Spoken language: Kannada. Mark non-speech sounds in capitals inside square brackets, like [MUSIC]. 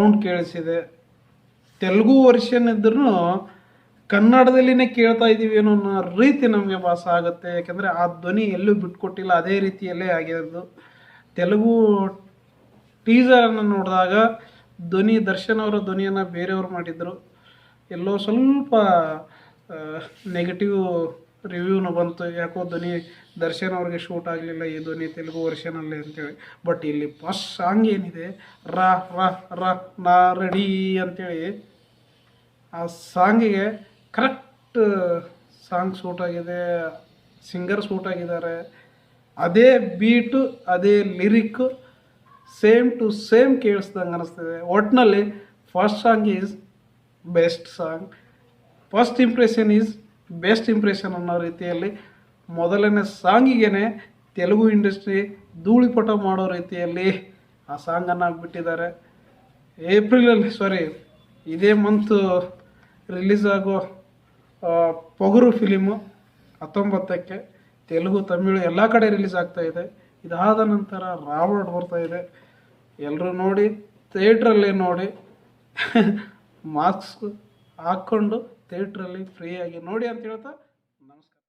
ಸೌಂಡ್ ಕೇಳಿಸಿದೆ. ತೆಲುಗು ವರ್ಷನ್ ಇದ್ರೂ ಕನ್ನಡದಲ್ಲಿನೇ ಕೇಳ್ತಾ ಇದ್ದೀವಿ ಅನ್ನೋ ರೀತಿ ನಮಗೆ ಭಾಸ ಆಗುತ್ತೆ. ಯಾಕಂದರೆ ಆ ಧ್ವನಿ ಎಲ್ಲೂ ಬಿಟ್ಕೊಟ್ಟಿಲ್ಲ, ಅದೇ ರೀತಿಯಲ್ಲೇ ಆಗಿರೋದು. ತೆಲುಗು ಟೀಸರನ್ನು ನೋಡಿದಾಗ ಧ್ವನಿ, ದರ್ಶನ್ ಅವರ ಧ್ವನಿಯನ್ನು ಬೇರೆಯವರು ಮಾಡಿದ್ರು. ಎಲ್ಲೋ ಸ್ವಲ್ಪ ನೆಗೆಟಿವ್ ರಿವ್ಯೂನು ಬಂತು. ಯಾಕೋ ಧ್ವನಿ, ದರ್ಶನ್ ಅವ್ರಿಗೆ ಶೂಟ್ ಆಗಲಿಲ್ಲ. ಈ ಧ್ವನಿ ತೆಲುಗು ವರ್ಷನಲ್ಲಿ ಅಂತೇಳಿ. ಬಟ್ ಇಲ್ಲಿ ಫಸ್ಟ್ ಸಾಂಗ್ ಏನಿದೆ? ರ ರ ರ, ನ ರೆಡಿ ಅಂತೇಳಿ. ಆ ಸಾಂಗಿಗೆ ಕರೆಕ್ಟ್ ಸಾಂಗ್ ಶೂಟ್ ಆಗಿದೆ. ಸಿಂಗರ್ ಶೂಟ್ ಆಗಿದ್ದಾರೆ. ಅದೇ ಬೀಟು ಅದೇ ಲಿರಿಕ್ ಸೇಮ್ ಟು ಸೇಮ್ ಕೇಳಿಸ್ದಂಗೆ ಅನಿಸ್ತಿದೆ. ಒಟ್ಟಿನಲ್ಲಿ first song is best song first impression is best impression ಅನ್ನೋ ರೀತಿಯಲ್ಲಿ ಮೊದಲನೇ ಸಾಂಗಿಗೆ ತೆಲುಗು ಇಂಡಸ್ಟ್ರಿ ಧೂಳಿಪಟ ಮಾಡೋ ರೀತಿಯಲ್ಲಿ ಆ ಸಾಂಗನ್ನು ಆಗಿಬಿಟ್ಟಿದ್ದಾರೆ ಏಪ್ರಿಲಲ್ಲಿ ಸಾರಿ ಇದೇ ಮಂತು ರಿಲೀಸ್ ಆಗೋ ಪೊಗರು ಫಿಲಿಮು ಹತ್ತೊಂಬತ್ತಕ್ಕೆ ತೆಲುಗು, ತಮಿಳು ಎಲ್ಲ ಕಡೆ ರಿಲೀಸ್ ಆಗ್ತಾ ಇದೆ. ಇದಾದ ನಂತರ ರಾವಣ ಇದೆ. ಎಲ್ಲರೂ ನೋಡಿ ಥಿಯೇಟ್ರಲ್ಲೇ ನೋಡಿ [LAUGHS] ಮಾಸ್ಕ್ ಹಾಕ್ಕೊಂಡು ಥಿಯೇಟ್ರಲ್ಲಿ ಫ್ರೀಯಾಗಿ ನೋಡಿ ಅಂತ ಹೇಳ್ತಾ